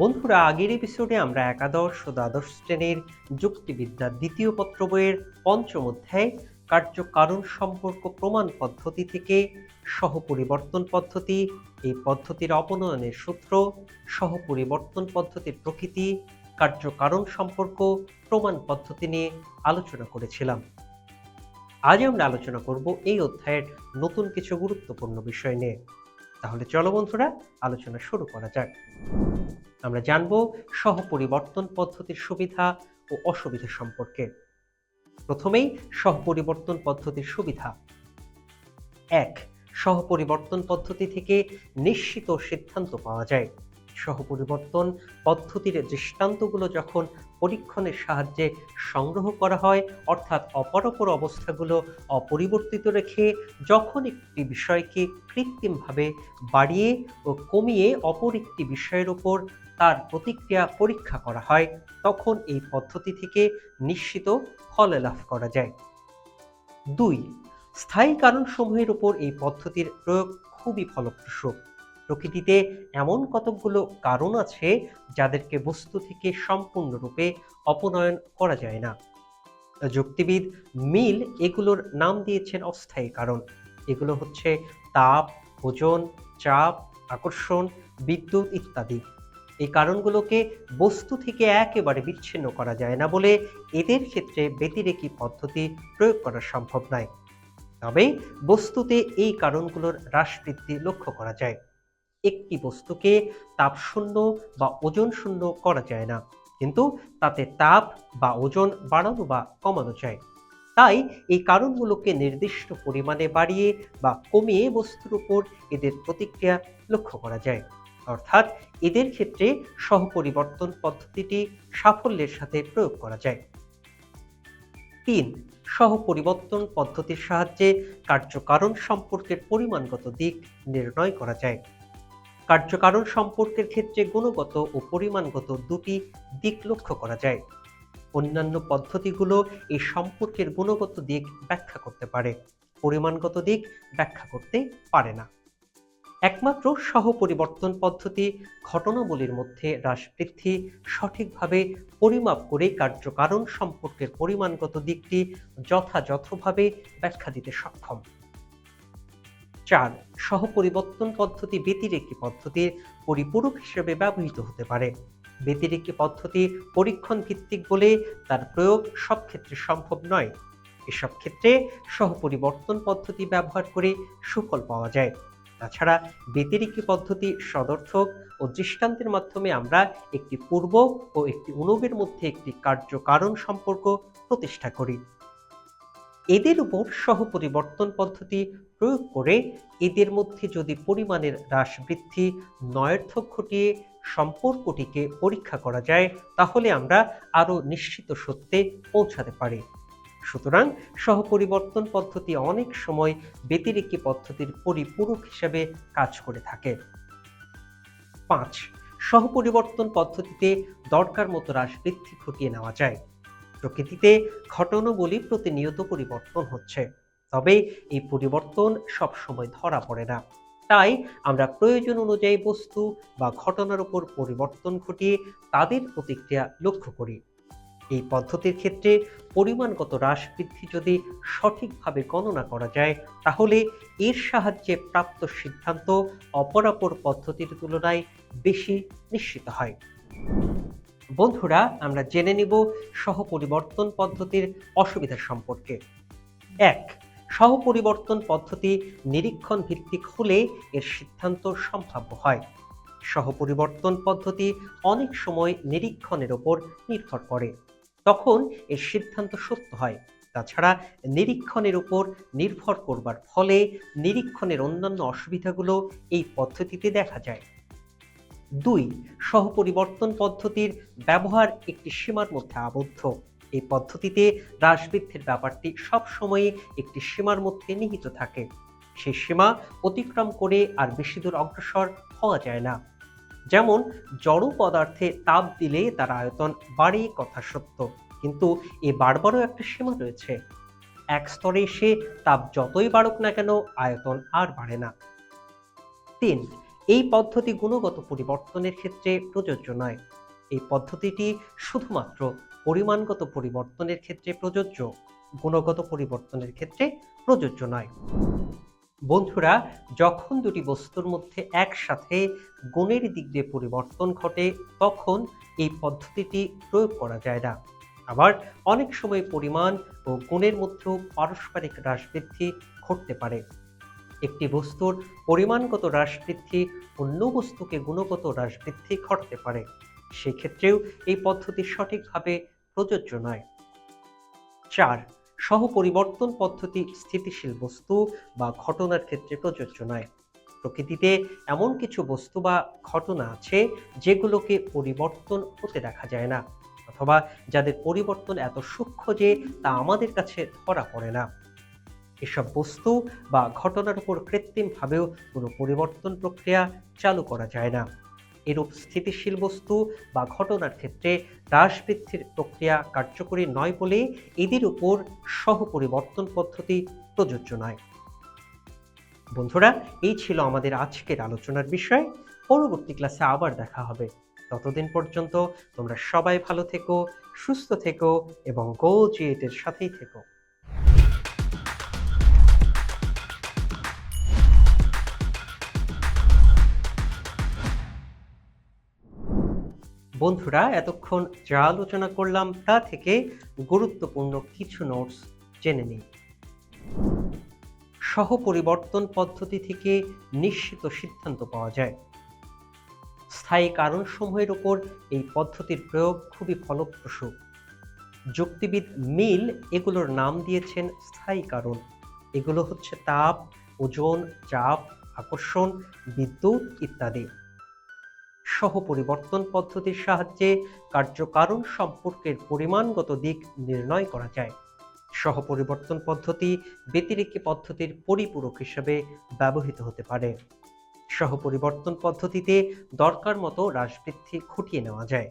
বন্ধুরা, আগের এপিসোডে আমরা একাদশ ও দ্বাদশ শ্রেণির যুক্তিবিদ্যার দ্বিতীয় পত্র বইয়ের পঞ্চম অধ্যায়, কার্যকারণ সম্পর্ক প্রমাণ পদ্ধতি থেকে সহপরিবর্তন পদ্ধতি, এই পদ্ধতির অপনয়নের সূত্র, সহপরিবর্তন পদ্ধতির প্রকৃতি, কার্যকারণ সম্পর্ক, প্রমাণ পদ্ধতি নিয়ে আলোচনা করেছিলাম। আজ আমরা আলোচনা করব এই অধ্যায়ের নতুন কিছু গুরুত্বপূর্ণ বিষয় নিয়ে। তাহলে চলো বন্ধুরা, আলোচনা শুরু করা যাক। আমরা জানব সহপরিবর্তন পদ্ধতির সুবিধা ও অসুবিধা সম্পর্কে। প্রথমেই সহপরিবর্তন পদ্ধতির সুবিধা। এক, সহপরিবর্তন পদ্ধতি থেকে নিশ্চিত সিদ্ধান্ত পাওয়া যায়। সহপরিবর্তন পদ্ধতির দৃষ্টান্তগুলো যখন পরীক্ষণের সাহায্যে সংগ্রহ করা হয়, অর্থাৎ অপরাপর অবস্থাগুলো অপরিবর্তিত রেখে যখন একটি বিষয়কে কৃত্রিমভাবে বাড়িয়ে ও কমিয়ে অপর একটি বিষয়ের উপর তার প্রতিক্রিয়া পরীক্ষা করা হয়, তখন এই পদ্ধতি থেকে নিশ্চিত ফল লাভ করা যায়। দুই, স্থায়ী কারণসমূহের উপর এই পদ্ধতির প্রয়োগ খুবই ফলপ্রসূ। প্রকৃতিতে এমন কতকগুলো কারণ আছে যাদেরকে বস্তু থেকে সম্পূর্ণরূপে অপনয়ন করা যায় না। যুক্তিবিদ মিল এগুলোর নাম দিয়েছেন অস্থায়ী কারণ। এগুলো হচ্ছে তাপ, ওজন, চাপ, আকর্ষণ, বিদ্যুৎ ইত্যাদি। এই কারণগুলোকে বস্তু থেকে একেবারে বিচ্ছিন্ন করা যায় না বলে এদের ক্ষেত্রে ব্যতিরেকি পদ্ধতি প্রয়োগ করা সম্ভব নয়। তবে বস্তুতে এই কারণগুলোর হ্রাস বৃদ্ধি লক্ষ্য করা যায়। একটি বস্তুকে তাপ শূন্য বা ওজন শূন্য করা যায় না, কিন্তু তাতে তাপ বা ওজন বাড়ানো বা কমানো যায়। তাই এই কারণগুলোকে নির্দিষ্ট পরিমাণে বাড়িয়ে বা কমিয়ে বস্তুর উপর এদের প্রতিক্রিয়া লক্ষ্য করা যায়। অর্থাৎ এদের ক্ষেত্রে সহপরিবর্তন পদ্ধতিটি সাফল্যের সাথে প্রয়োগ করা যায়। তিন, সহপরিবর্তন পদ্ধতির সাহায্যে কার্যকারণ সম্পর্কের পরিমাণগত দিক নির্ণয় করা যায়। কার্যকারণ সম্পর্কের ক্ষেত্রে গুণগত ও পরিমাণগত দুটি দিক লক্ষ্য করা যায়। অন্যান্য পদ্ধতিগুলো এই সম্পর্কের গুণগত দিক ব্যাখ্যা করতে পারে। পরিমাণগত দিক ব্যাখ্যা করতে পারে না। একমাত্র সহ পরিবর্তন পদ্ধতি ঘটনাবলীর মধ্যে হ্রাস বৃদ্ধি সঠিকভাবে পরিমাপ করে কার্যকারণ সম্পর্কের পরিমাণগত দিকটি যথাযথভাবে ব্যাখ্যা দিতে সক্ষম। চার, সহপরিবর্তন পদ্ধতি ব্যতিরেকি পদ্ধতির পরিপূরক হিসেবে ব্যবহৃত হতে পারে। ব্যতিরেকি পদ্ধতি পরীক্ষণ ভিত্তিক বলে তার প্রয়োগ সব ক্ষেত্রে সম্ভব নয়। এসব ক্ষেত্রে সহপরিবর্তন পদ্ধতি ব্যবহার করে সুফল পাওয়া যায়। তাছাড়া ব্যতিরিকী পদ্ধতি সদর্থক ও দৃষ্টান্তের মাধ্যমে আমরা একটি পূর্ব ও একটি অনুবের মধ্যে একটি কার্যকারণ সম্পর্ক প্রতিষ্ঠা করি। এদের উপর সহ পরিবর্তন পদ্ধতি প্রয়োগ করে এদের মধ্যে যদি পরিমাণের হ্রাস বৃদ্ধি, নয়ার্থক ঘটিয়ে সম্পর্কটিকে পরীক্ষা করা যায়, তাহলে আমরা আরও নিশ্চিত সত্যে পৌঁছাতে পারি। সুতরাং সহপরিবর্তন পদ্ধতি অনেক সময় ব্যতিরেকি পদ্ধতির পরিপূরক হিসেবে কাজ করে থাকে। পাঁচ, সহপরিবর্তন পদ্ধতিতে দরকার মতো হ্রাস বৃদ্ধি ঘটিয়ে নেওয়া যায়। প্রকৃতিতে ঘটনাবলী প্রতিনিয়ত পরিবর্তন হচ্ছে, তবে এই পরিবর্তন সব সময় ধরা পড়ে না। তাই আমরা প্রয়োজন অনুযায়ী বস্তু বা ঘটনার উপর পরিবর্তন ঘটিয়ে তাদের প্রতিক্রিয়া লক্ষ্য করি। এই পদ্ধতির ক্ষেত্রে পরিমাণগত হ্রাস বৃদ্ধি যদি সঠিকভাবে গণনা করা যায়, তাহলে এর সাহায্যে প্রাপ্ত সিদ্ধান্ত অপরাপর পদ্ধতির তুলনায় বেশি নিশ্চিত হয়। বন্ধুরা, আমরা জেনে নিব সহপরিবর্তন পদ্ধতির অসুবিধা সম্পর্কে। এক, সহপরিবর্তন পদ্ধতি নিরীক্ষণ ভিত্তিক হলে এর সিদ্ধান্ত সম্ভাব্য হয়। সহপরিবর্তন পদ্ধতি অনেক সময় নিরীক্ষণের ওপর নির্ভর করে। তখন এর সিদ্ধান্ত সত্য হয়। তাছাড়া নিরীক্ষণের উপর নির্ভর করবার ফলে নিরীক্ষণের অন্যান্য অসুবিধাগুলো এই পদ্ধতিতে দেখা যায়। দুই, সহপরিবর্তন পদ্ধতির ব্যবহার একটি সীমার মধ্যে আবদ্ধ। এই পদ্ধতিতে হ্রাস বৃদ্ধির ব্যাপারটি সবসময়ই একটি সীমার মধ্যে নিহিত থাকে। সেই সীমা অতিক্রম করে আর বেশি দূর অগ্রসর হওয়া যায় না। যেমন, জড় পদার্থে তাপ দিলে তার আয়তন বাড়ে কথা সত্য কিন্তু এ বারবারও একটা সীমা রয়েছে। এক স্তরে এসে তাপ যতই বাড়ুক না কেন, আয়তন আর বাড়ে না। তিন, এই পদ্ধতি গুণগত পরিবর্তনের ক্ষেত্রে প্রযোজ্য নয়। এই পদ্ধতিটি শুধুমাত্র পরিমাণগত পরিবর্তনের ক্ষেত্রে প্রযোজ্য, গুণগত পরিবর্তনের ক্ষেত্রে প্রযোজ্য নয়। বন্ধুরা, যখন দুটি বস্তুর মধ্যে একসাথে গুণের দিক দিয়ে পরিবর্তন ঘটে, তখন এই পদ্ধতিটি প্রয়োগ করা যায় না। আবার অনেক সময় পরিমাণ ও গুণের মধ্যেও পারস্পরিক হ্রাস বৃদ্ধি ঘটতে পারে। একটি বস্তুর পরিমাণগত হ্রাস বৃদ্ধি অন্য বস্তুকে গুণগত হ্রাস বৃদ্ধি ঘটতে পারে। সেক্ষেত্রেও এই পদ্ধতি সঠিকভাবে প্রযোজ্য নয়। চার সহপরিবর্তন পদ্ধতি স্থিতিশীল বস্তু বা ঘটনার ক্ষেত্রে প্রযোজ্য নয়। প্রকৃতিতে এমন কিছু বস্তু বা ঘটনা আছে যেগুলোকে পরিবর্তন হতে দেখা যায় না, অথবা যাদের পরিবর্তন এত সূক্ষ্ম যে তা আমাদের কাছে ধরা পড়ে না। এসব বস্তু বা ঘটনার উপর কৃত্রিমভাবেও কোনো পরিবর্তন প্রক্রিয়া চালু করা যায় না। এরূপ স্থিতিশীল বস্তু বা ঘটনার ক্ষেত্রে হ্রাস বৃদ্ধির প্রক্রিয়া কার্যকরী নয় বলে এদের উপর সহ পরিবর্তন পদ্ধতি প্রযোজ্য নয়। বন্ধুরা, এই ছিল আমাদের আজকের আলোচনার বিষয়। পরবর্তী ক্লাসে আবার দেখা হবে। ততদিন পর্যন্ত তোমরা সবাই ভালো থেকো, সুস্থ থেকো এবং গো জিএটের সাথেই থেকো। বন্ধুরা, এতক্ষণ যা আলোচনা করলাম তা থেকে গুরুত্বপূর্ণ কিছু নোটস জেনে নিই। সহপরিবর্তন পদ্ধতি থেকে নিশ্চিত সিদ্ধান্ত পাওয়া যায়। স্থায়ী কারণসমূহের উপর এই পদ্ধতির প্রয়োগ খুবই ফলপ্রসূ। যুক্তিবিদ মিল এগুলোর নাম দিয়েছেন স্থায়ী কারণ। এগুলো হচ্ছে তাপ, ওজন, চাপ, আকর্ষণ, বিদ্যুৎ ইত্যাদি। সহপরিবর্তন পদ্ধতির সাহায্যে কার্যকারণ সম্পর্কের পরিমাণগত দিক নির্ণয় করা যায়। সহ পরিবর্তন পদ্ধতি ব্যতিরিক্ত পদ্ধতির পরিপূরক হিসেবে ব্যবহৃত হতে পারে। সহ পরিবর্তন পদ্ধতিতে দরকার মতো হ্রাস বৃদ্ধি খুঁটিয়ে নেওয়া যায়।